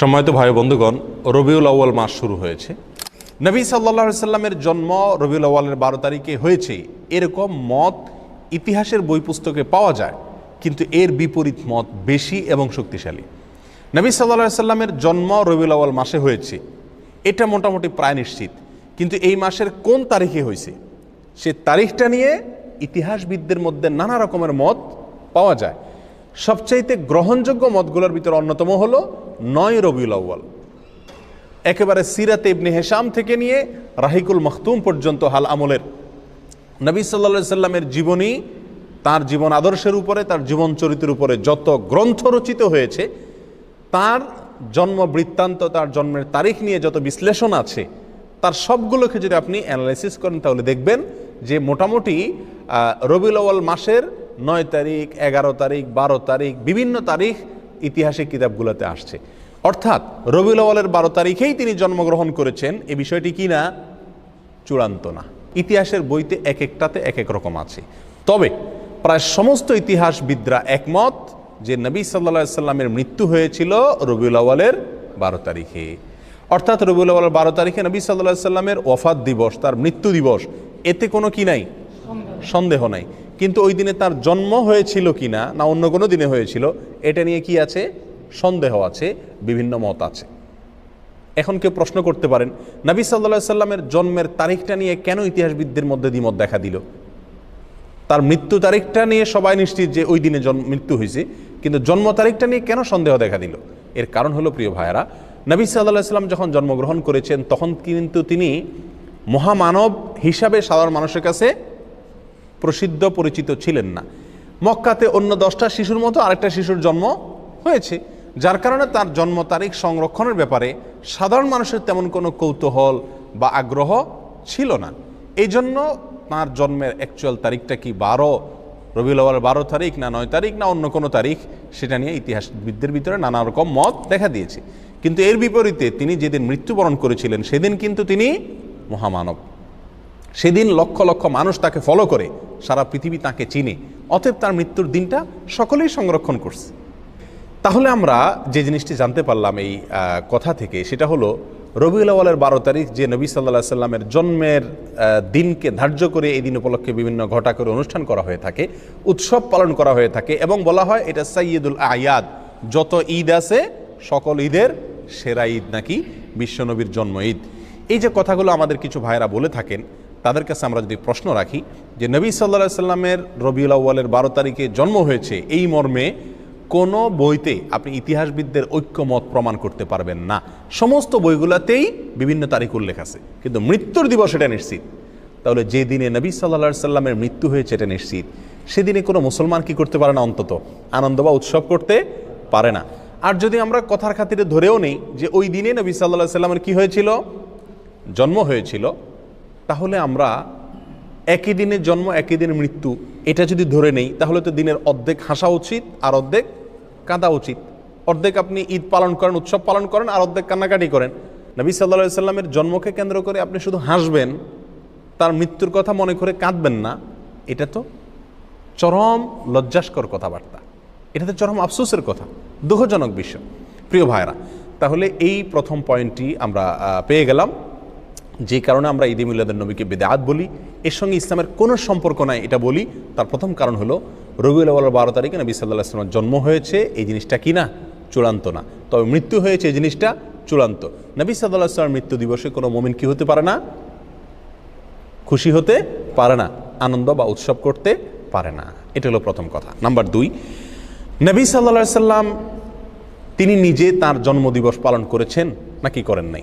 সময়ত ভাই বন্ধুগণ, রবিউল আউ্য়াল মাস শুরু হয়েছে। নবী সাল্লা সাল্লামের জন্ম রবিউল আউ্য়ালের বারো তারিখে হয়েছে। এরকম মত ইতিহাসের বই পুস্তকে পাওয়া যায়, কিন্তু এর বিপরীত মত বেশি এবং শক্তিশালী। নবী সাল্লা সাল্লামের জন্ম রবিউল আউ্য়াল মাসে হয়েছে। এটা মোটামুটি প্রায় নিশ্চিত। কিন্তু এই মাসের কোন তারিখে হয়েছে? সে তারিখটা নিয়ে ইতিহাসবিদদের মধ্যে নানা রকমের মত পাওয়া যায়। সবচাইতে গ্রহণযোগ্য মতগুলোর ভিতরে অন্যতম হলো নয় রবিউল আউ্য়াল। একেবারে সিরাতে ইবনে হেসাম থেকে নিয়ে রাহিকুল মখতুম পর্যন্ত হাল আমলের। নবী সাল্লা সাল্লামের জীবনী, তার জীবন আদর্শের উপরে, তার জীবন চরিত্রের উপরে যত গ্রন্থ রচিত হয়েছে, তার জন্ম বৃত্তান্ত, তার জন্মের তারিখ নিয়ে যত বিশ্লেষণ আছে, তার সবগুলোকে যদি আপনি অ্যানালাইসিস করেন, তাহলে দেখবেন যে মোটামুটি রবিউল আউয়াল মাসের নয় তারিখ, এগারো তারিখ, বারো তারিখ, বিভিন্ন তারিখ ইতিহাসের কিতাবগুলোতে আসছে। অর্থাৎ রবিউল আউয়ালের বারো তারিখেই তিনি জন্মগ্রহণ করেছেন। এ বিষয়টি কি না? চূড়ান্ত না। ইতিহাসের বইতে এক একটাতে এক এক রকম আছে। তবে প্রায় সমস্ত ইতিহাসবিদরা একমত যে নবী সাল্লা সাল্লামের মৃত্যু হয়েছিল রবিউল আওয়ালের বারো তারিখে। অর্থাৎ রবিউল আওয়ালের বারো তারিখে নবী সাল্লাহ সাল্লামের ওফাত দিবস, তার মৃত্যু দিবস, এতে কোনো কি নাই? সন্দেহ নাই। কিন্তু ওই দিনে তার জন্ম হয়েছিল কি না না অন্য কোনো দিনে হয়েছিল, এটা নিয়ে কি আছে? সন্দেহ আছে, বিভিন্ন মত আছে। এখন কেউ প্রশ্ন করতে পারেন, নবী সাল্লা সাল্লামের জন্মের তারিখটা নিয়ে কেন ইতিহাসবিদদের মধ্যে দ্বিমত দেখা দিল? তার মৃত্যু তারিখটা নিয়ে সবাই নিশ্চিত যে ওই দিনে জন্ম, মৃত্যু হয়েছে, কিন্তু জন্ম তারিখটা নিয়ে কেন সন্দেহ দেখা দিল? এর কারণ হলো, প্রিয় ভাইয়েরা, নবী সাল্লাহ সাল্লাম যখন জন্মগ্রহণ করেছেন, তখন কিন্তু তিনি মহামানব হিসাবে সাধারণ মানুষের কাছে প্রসিদ্ধ পরিচিত ছিলেন না। মক্কাতে অন্য দশটা শিশুর মতো আরেকটা শিশুর জন্ম হয়েছে। যার কারণে তার জন্ম তারিখ সংরক্ষণের ব্যাপারে সাধারণ মানুষের তেমন কোনো কৌতূহল বা আগ্রহ ছিল না। এই জন্য তাঁর জন্মের অ্যাকচুয়াল তারিখটা কি বারো? রবিউল বারো তারিখ না নয় তারিখ না অন্য কোনো তারিখ? সেটা নিয়ে ইতিহাসবিদদের ভিতরে নানা রকম মত দেখা দিয়েছে। কিন্তু এর বিপরীতে তিনি যেদিন মৃত্যুবরণ করেছিলেন, সেদিন কিন্তু তিনি মহামানব। সেদিন লক্ষ লক্ষ মানুষ তাকে ফলো করে, সারা পৃথিবী তাকে চিনে। অতএব তার মৃত্যুর দিনটা সকলেই সংরক্ষণ করছে। তাহলে আমরা যে জিনিসটি জানতে পারলাম এই কথা থেকে, সেটা হলো রবিউল বারো তারিখ যে নবী সাল্লাহ সাল্লামের জন্মের দিনকে ধার্য করে এই দিন উপলক্ষে বিভিন্ন ঘটা করে অনুষ্ঠান করা হয়ে থাকে, উৎসব পালন করা হয়ে থাকে এবং বলা হয় এটা সাইয়দুল আয়াদ। যত ঈদ আছে, সকল ঈদের সেরা ঈদ নাকি বিশ্বনবীর জন্ম ঈদ। এই যে কথাগুলো আমাদের কিছু ভাইরা বলে থাকেন তাদের কাছে আমরা যদি প্রশ্ন রাখি যে নবী সাল্লা সাল্লামের রবিউল আউ্য়ালের বারো তারিখে জন্ম হয়েছে এই মর্মে কোনো বইতে আপনি ইতিহাসবিদদের ঐক্যমত প্রমাণ করতে পারবেন না। সমস্ত বইগুলোতেই বিভিন্ন তারিখ উল্লেখ আছে, কিন্তু মৃত্যুর দিবস এটা নিশ্চিত। তাহলে যে দিনে নবী সাল্লা সাল্লামের মৃত্যু হয়েছে এটা নিশ্চিত। সেদিনে কোনো মুসলমান কি করতে পারে না অন্তত? আনন্দ বা উৎসব করতে পারে না। আর যদি আমরা কথার খাতিরে ধরেও নেই যে ওই দিনে নবী সাল্লাহ সাল্লামের কি হয়েছিল? জন্ম হয়েছিল। তাহলে আমরা একই দিনে জন্ম, একই দিনে মৃত্যু, এটা যদি ধরে নেই, তাহলে তো দিনের অর্ধেক হাসা উচিত আর অর্ধেক কাঁদা উচিত। অর্ধেক আপনি ঈদ পালন করেন, উৎসব পালন করেন আর অর্ধেক কান্নাকাটি করেন। নবী সাল্লা সাল্লামের জন্মকে কেন্দ্র করে আপনি শুধু হাসবেন, তার মৃত্যুর কথা মনে করে কাঁদবেন না। এটা তো চরম লজ্জাস্কর কথাবার্তা। এটা তো চরম আফসোসের কথা, দুঃখজনক বিষয়। প্রিয় ভাইরা তাহলে এই প্রথম পয়েন্টটি আমরা পেয়ে গেলাম। যে কারণে আমরা ঈদ মিলাদের নবীকে বেদাত বলি। এর সঙ্গে ইসলামের কোনো সম্পর্ক নাই, এটা বলি। তার প্রথম কারণ হলো, রবিউল আওয়াল বারো তারিখে নবী সাল্লাহ আসলামের জন্ম হয়েছে, এই জিনিসটা কি না? চূড়ান্ত না। তবে মৃত্যু হয়েছে, এই জিনিসটা চূড়ান্ত। নবী সাল্লাহ আসলামের মৃত্যু দিবসে কোনো মোমিন কি হতে পারে না? খুশি হতে পারে না। আনন্দ বা উৎসব করতে পারে না। এটা হলো প্রথম কথা। নাম্বার দুই, নবী সাল্লা সাল্লাম তিনি নিজে তার জন্মদিবস পালন করেছেন নাকি করেন নাই?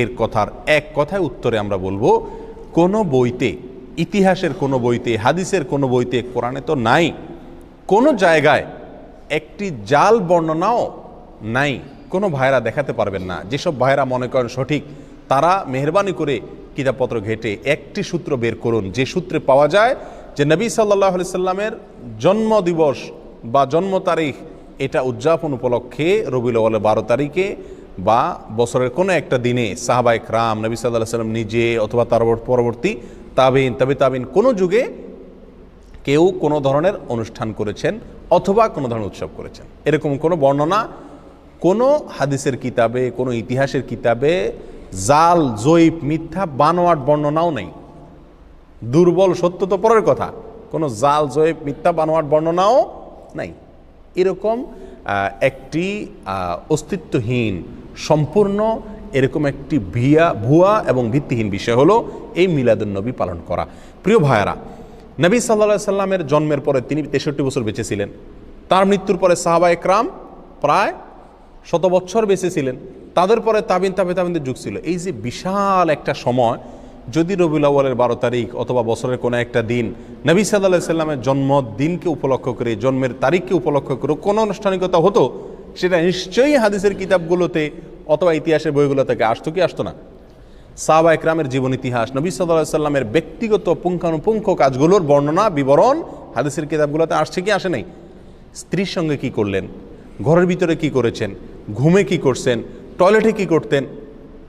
এর কথার এক কথায় উত্তরে আমরা বলব, কোনো বইতে, ইতিহাসের কোনো বইতে, হাদিসের কোনো বইতে, কোরআনে তো নাই, কোনো জায়গায় একটি জাল বর্ণনাও নাই, কোনো ভাইরা দেখাতে পারবেন না। যেসব ভাইরা মনে করেন সঠিক, তারা মেহরবানি করে কিতাবপত্র ঘেটে একটি সূত্র বের করুন। যে সূত্রে পাওয়া যায় যে নবী সাল্লাহ সাল্লামের জন্ম দিবস বা জন্ম তারিখ এটা উদযাপন উপলক্ষে রবিউল বারো তারিখে বা বছরের কোনো একটা দিনে সাহাবাই রাম নবী সাল্লাহ সাল্লাম নিজে অথবা তার পরবর্তী তাবিন, তবে তাবিন, কোনো যুগে কেউ কোনো ধরনের অনুষ্ঠান করেছেন অথবা কোনো ধরনের উৎসব করেছেন। এরকম কোনো বর্ণনা কোনো হাদিসের কিতাবে, কোনো ইতিহাসের কিতাবে জাল, জৈব, মিথ্যা, বানোয়াট বর্ণনাও নেই। দুর্বল, সত্য তো পরের কথা। কোনো জাল, জৈব, মিথ্যা, বানোয়াট বর্ণনাও নাই। এরকম একটি অস্তিত্বহীন সম্পূর্ণ এরকম একটি ভিয়া, ভুয়া এবং ভিত্তিহীন বিষয় হলো এই মিলাদুন্নবী পালন করা। প্রিয় ভাইয়ারা, নবী সাল্লা সাল্লামের জন্মের পরে তিনি তেষট্টি বছর বেঁচে ছিলেন তার মৃত্যুর পরে সাহাবা একরাম প্রায় শত বছর বেঁচে ছিলেন তাদের পরে তাবিন, তাবে তাবিনদের যুগ ছিল। এই যে বিশাল একটা সময়, যদি রবিউল আউ্বালের বারো তারিখ অথবা বছরের কোনো একটা দিন নবী সাল্লাহ সাল্লামের জন্মদিনকে উপলক্ষ করে, জন্মের তারিখকে উপলক্ষ করে কোনো আনুষ্ঠানিকতা হতো সেটা নিশ্চয়ই হাদিসের কিতাবগুলোতে অথবা ইতিহাসের বইগুলো থেকে আসতো কি আসতো না? সাহাবা একরামের জীবন ইতিহাস, নবী সাল্লাহ সাল্লামের ব্যক্তিগত পুঙ্খানুপুঙ্খ কাজগুলোর বর্ণনা, বিবরণ হাদিসের কিতাবগুলোতে আসছে কি, আসে নাই? স্ত্রীর সঙ্গে কি করলেন? ঘরের ভিতরে কি করেছেন? ঘুমে কি করছেন? টয়লেটে কি করতেন?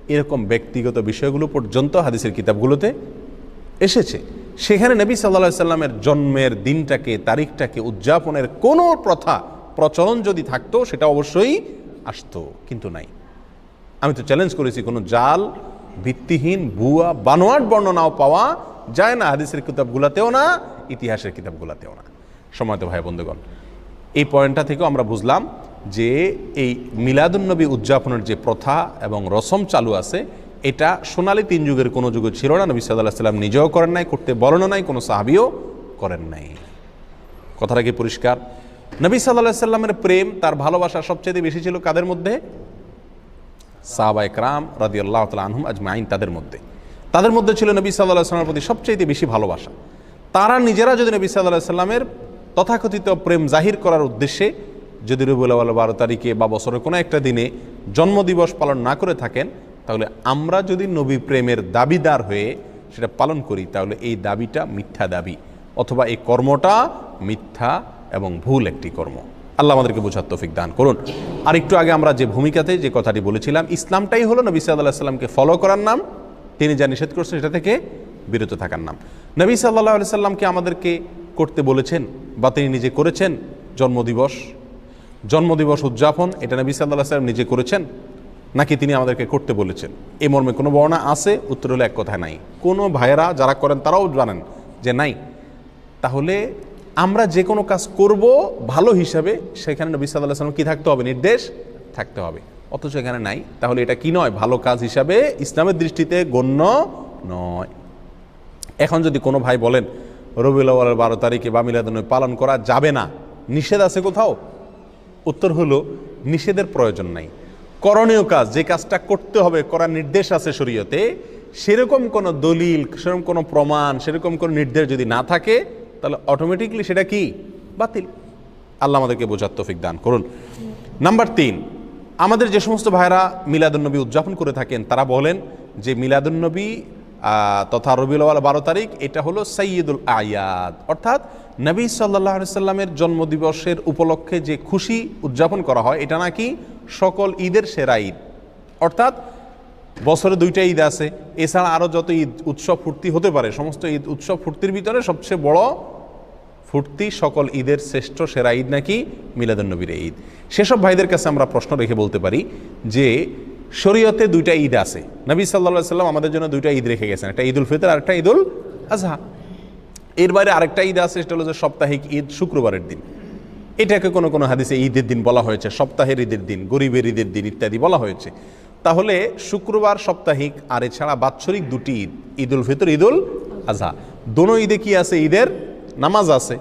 এরকম ব্যক্তিগত বিষয়গুলো পর্যন্ত হাদিসের কিতাবগুলোতে এসেছে। সেখানে নবী সাল্লা সাল্লামের জন্মের দিনটাকে, তারিখটাকে, উদযাপনের কোনো প্রথা প্রচলন যদি থাকতো, সেটা অবশ্যই আসতো, কিন্তু নাই। আমি তো চ্যালেঞ্জ করেছি, কোনো জাল, ভিত্তিহীন, ভুয়া, বানোয়াট বর্ণনাও পাওয়া যায় না, হাদিসের কিতাবগুলাতেও না, ইতিহাসের কিতাবগুলাতেও না। সময়ত ভাই, বন্ধুগণ, এই পয়েন্টটা থেকেও আমরা বুঝলাম যে এই মিলাদুন্নবী উদযাপনের যে প্রথা এবং রসম চালু আছে, এটা সোনালি তিন যুগের কোনো যুগে ছিল না, নবী সাল্লাহ সাল্লাম নিজেও করেন নাই, করতে বলেনও নাই, কোনো সাহাবিও করেন নাই। কথাটা কি পরিষ্কার? নবী সাল্লাহ সাল্লামের প্রেম তার ভালোবাসা সবচেয়ে বেশি ছিল কাদের মধ্যে? সাহাবা একরাম রাদি আল্লাহ তালা আনহুম আজমাইন তাদের মধ্যে। তাদের মধ্যে ছিল নবী সাল্লাহ সাল্লামের প্রতি সবচেয়ে বেশি ভালোবাসা। তারা নিজেরা যদি নবী সাল্লাহ সাল্লামের তথাকথিত প্রেম জাহির করার উদ্দেশ্যে যদি রবিউল বারো তারিখে বা বছরের কোনো একটা দিনে জন্মদিবস পালন না করে থাকেন, তাহলে আমরা যদি নবী প্রেমের দাবিদার হয়ে সেটা পালন করি, তাহলে এই দাবিটা মিথ্যা দাবি অথবা এই কর্মটা মিথ্যা এবং ভুল একটি কর্ম। আল্লাহ আমাদেরকে বোঝার তৌফিক দান করুন। আর একটু আগে আমরা যে ভূমিকাতে যে কথাটি বলেছিলাম, ইসলামটাই হলো নবী সাল্লাহ সাল্লামকে ফলো করার নাম, তিনি যা নিষেধ করছেন সেটা থেকে বিরত থাকার নাম। নবী সাল্লাহ সাল্লামকে আমাদেরকে করতে বলেছেন বা তিনি নিজে করেছেন জন্মদিবস। জন্মদিবস উদযাপন, এটা নবী সাল্লাহ সাল্লাম নিজে করেছেন, নাকি তিনি আমাদেরকে করতে বলেছেন? এ মর্মে কোনো বর্ণা আছে, উত্তর হলো এক কথায় নাই। কোনো ভাইয়েরা যারা করেন তারাও জানেন যে নাই। তাহলে আমরা যে কোনো কাজ করব ভালো হিসাবে, সেখানে নবী সাল্লাহ সাল্লাম কী থাকতে হবে? নির্দেশ থাকতে হবে। অথচ এখানে নাই। তাহলে এটা কি নয়? ভালো কাজ হিসাবে ইসলামের দৃষ্টিতে গণ্য নয়। এখন যদি কোনো ভাই বলেন, রবিউল আউয়ালের বারো তারিখে বা মিলাদুন্নবী পালন করা যাবে না। নিষেধ আছে কোথাও? উত্তর হলো, নিষেধের প্রয়োজন নাই। করণীয় কাজ, যে কাজটা করতে হবে, করার নির্দেশ আছে শরীয়তে, সেরকম কোনো দলিল, সেরকম কোনো প্রমাণ, সেরকম কোনো নির্দেশ যদি না থাকে তাহলে অটোমেটিকলি সেটা কি? বাতিল। আল্লাহ আমাদেরকে বোঝার তৌফিক দান করুন। নাম্বার তিন, আমাদের যে সমস্ত ভাইরা মিলাদুন্নবী উদযাপন করে থাকেন, তারা বলেন যে মিলাদুন্নবী তথা রবিউল বারো তারিখ, এটা হলো সৈয়দুল আয়াদ। অর্থাৎ নবী সাল্লাহ সাল্লামের জন্মদিবসের উপলক্ষে যে খুশি উদযাপন করা হয়, এটা নাকি সকল ঈদের সেরা ঈদ। অর্থাৎ বছরে দুইটা ঈদ আছে। এছাড়া আরও যত ঈদ, উৎসব, ফুর্তি হতে পারে, সমস্ত ঈদ, উৎসব, ফুর্তির ভিতরে সবচেয়ে বড় ফুর্তি সকল ঈদের শ্রেষ্ঠ সেরা ঈদ নাকি মিলাদুন্নবীর ঈদ। সেসব ভাইদের কাছে আমরা প্রশ্ন রেখে বলতে পারি যে, শরীয়তে দুইটা ঈদ আছে। নবী সাল্লা সাল্লাম আমাদের জন্য দুইটা ঈদ রেখে গেছেন, একটা ঈদুল ফিতর আর একটা ঈদুল আজহা। এর বাইরে আরেকটা ঈদ আছে, সেটা হলো যে সাপ্তাহিক ঈদ, শুক্রবারের দিন। এটাকে কোনো কোনো হাদিসে ঈদের দিন বলা হয়েছে, সপ্তাহের ঈদের দিন, গরিবের ঈদের দিন ইত্যাদি বলা হয়েছে। তাহলে শুক্রবার সাপ্তাহিক, আর এছাড়া বাৎসরিক দুটি ঈদ, ঈদুল ফিতর, ঈদুল আজহা দোনো ঈদে কি আছে? ঈদের নামাজ আছে।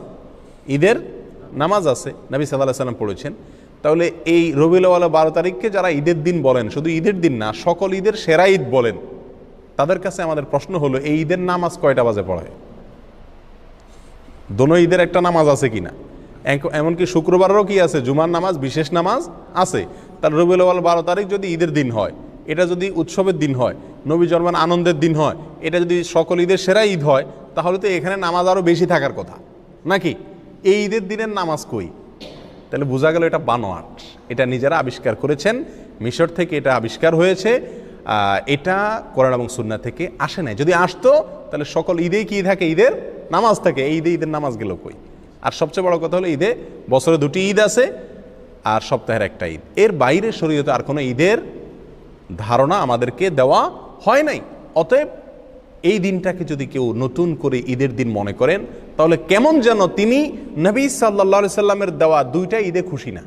ঈদের নামাজ আছে। নবী সাল্লাহ সাল্লাম পড়েছেন। তাহলে এই রবিউলওয়ালা বারো তারিখকে যারা ঈদের দিন বলেন, শুধু ঈদের দিন না, সকল ঈদের সেরা ঈদ বলেন, তাদের কাছে আমাদের প্রশ্ন হলো, এই ঈদের নামাজ কয়টা বাজে পড়ায়? দোনো ঈদের একটা নামাজ আছে কিনা? এক- এমনকি শুক্রবারেরও কি আছে? জুমার নামাজ, বিশেষ নামাজ আছে। তার রবিউল আউয়াল বারো তারিখ যদি ঈদের দিন হয়, এটা যদি উৎসবের দিন হয়, নবী জন্মান আনন্দের দিন হয়, এটা যদি সকল ঈদের সেরা ঈদ হয়, তাহলে তো এখানে নামাজ আরও বেশি থাকার কথা। নাকি? এই ঈদের দিনের নামাজ কই? তাহলে বোঝা গেল এটা বানোয়াট। এটা নিজেরা আবিষ্কার করেছেন। মিশর থেকে এটা আবিষ্কার হয়েছে। এটা কোরআন এবং সুন্না থেকে আসে নাই। যদি আসতো, তাহলে সকল ঈদেই কি থাকে? ঈদের নামাজ থাকে। এই ঈদে ঈদের নামাজ গেল কই? আর সবচেয়ে বড় কথা হলো ঈদে বছরে দুটি ঈদ আছে আর সপ্তাহের একটা ঈদ। এর বাইরে শরীয়তে আর কোনো ঈদের ধারণা আমাদেরকে দেওয়া হয় নাই। অতএব এই দিনটাকে যদি কেউ নতুন করে ঈদের দিন মনে করেন, তাহলে কেমন যেন তিনি নবী সাল্লা সাল্লামের দেওয়া দুইটা ঈদে খুশি না।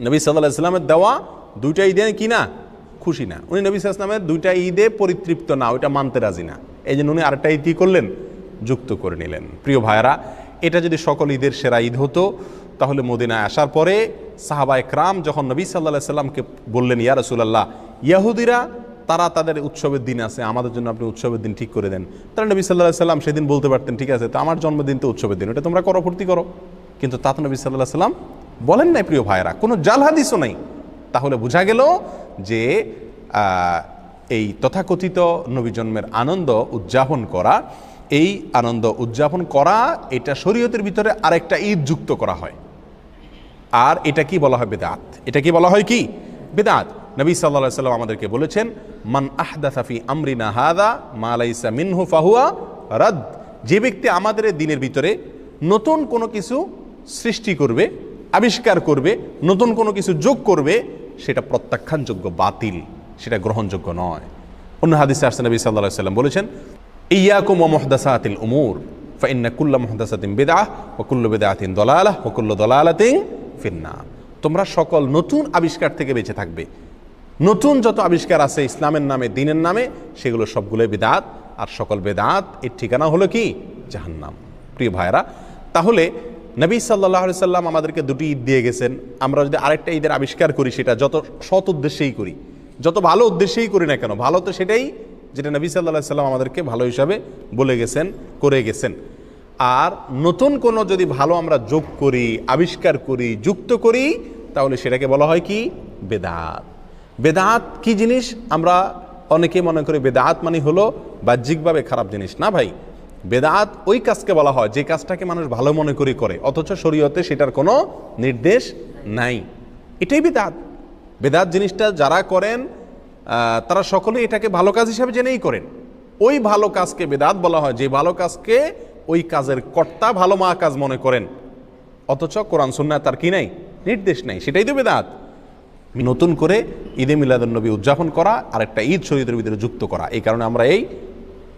নবী সাল্লাহ সাল্লামের দেওয়া দুইটা ঈদে কি না? খুশি না। উনি নবী সাল্লামের দুইটা ঈদে পরিতৃপ্ত না, ওইটা মানতে রাজি না। এই জন্য উনি আরেকটা ঈদ কি করলেন? যুক্ত করে নিলেন। প্রিয় ভাইরা এটা যদি সকল ঈদের সেরা ঈদ হতো, তাহলে মদিনায় আসার পরে সাহাবা একরাম যখন নবী সাল্লাহ সাল্লামকে বললেন, ইয়া রসুলাল্লাহ, ইয়াহুদিরা, তারা তাদের উৎসবের দিন আছে, আমাদের জন্য আপনি উৎসবের দিন ঠিক করে দেন। তারা নবী সাল্লাহ সাল্লাম সেদিন বলতে পারতেন, ঠিক আছে, তো আমার জন্মদিন তো উৎসবের দিন ওটা তোমরা করো ফুর্তি করো। কিন্তু তাতে নবী সাল্লাহ সাল্লাম বলেন নাই, প্রিয় ভাইরা কোনো জাল হাদিসও নাই। তাহলে বোঝা গেল যে এই তথাকথিত নবী জন্মের আনন্দ উদযাপন করা এই আনন্দ উদযাপন করা, এটা শরীয়তের ভিতরে আরেকটা ঈদ যুক্ত করা হয়। আর এটা কি বলা হয় বেদাত? এটা কি বলা হয় কি? বেদাত। নবী সাল্লাহ সাল্লাম আমাদেরকে বলেছেন, মান আহদাসাফি আমরিনা হাদা মালাইসা মিনহু ফাহুয়া রাদ। যে ব্যক্তি আমাদের দিনের ভিতরে নতুন কোনো কিছু সৃষ্টি করবে, আবিষ্কার করবে, নতুন কোনো কিছু যোগ করবে, সেটা প্রত্যাখ্যানযোগ্য বাতিল, সেটা গ্রহণযোগ্য নয়। অন্য হাদিসে আসছে নবী সাল্লাহ সাল্লাম বলেছেন ইয়াকুম ও মহদাসাতিল উমুর ফাইন্না কুল্লা মহদাসাতিন বেদাহ ও কুল্লু বেদাতিন দলালাহ ও কুল্লু ফিন্না তোমরা সকল নতুন আবিষ্কার থেকে বেঁচে থাকবে। নতুন যত আবিষ্কার আছে ইসলামের নামে, দিনের নামে, সেগুলো সবগুলোই বেদাত। আর সকল বেদাত, এর ঠিকানা হলো কি? জাহান্নাম। প্রিয় ভাইরা তাহলে নবী সাল্লাহ সাল্লাম আমাদেরকে দুটি ঈদ দিয়ে গেছেন। আমরা যদি আরেকটা ঈদের আবিষ্কার করি, সেটা যত সৎ উদ্দেশ্যেই করি, যত ভালো উদ্দেশ্যেই করি না কেন, ভালো তো সেটাই যেটা নবী সাল্লাহ সাল্লাম আমাদেরকে ভালো হিসাবে বলে গেছেন, করে গেছেন। আর নতুন কোনো যদি ভালো আমরা যোগ করি, আবিষ্কার করি, যুক্ত করি, তাহলে সেটাকে বলা হয় কি? বেদাত। বেদাত কি জিনিস? আমরা অনেকে মনে করি বেদাত মানে হলো বাহ্যিকভাবে খারাপ জিনিস। না ভাই, বেদাত ওই কাজকে বলা হয় যে কাজটাকে মানুষ ভালো মনে করি করে, অথচ শরীয়তে সেটার কোনো নির্দেশ নাই। এটাই বেদাত। বেদাত জিনিসটা যারা করেন তারা সকলে এটাকে ভালো কাজ হিসাবে জেনেই করেন। ওই ভালো কাজকে বেদাত বলা হয়। যে ভালো কাজকে ওই কাজের কর্তা ভালো মা কাজ মনে করেন। অথচ কোরআন সুন্না তার কি নাই? নির্দেশ নাই। সেটাই তো বেদাত। নতুন করে ঈদে মিলাদুন্নবী উদযাপন করা আর একটা ঈদ শরীরের ভিতরে যুক্ত করা। এই কারণে আমরা এই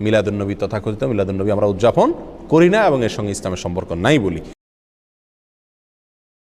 মিলাদুন্নবী তথাকথিত মিলাদুন্নবী আমরা উদযাপন করি না এবং এর সঙ্গে ইসলামের সম্পর্ক নাই বলি।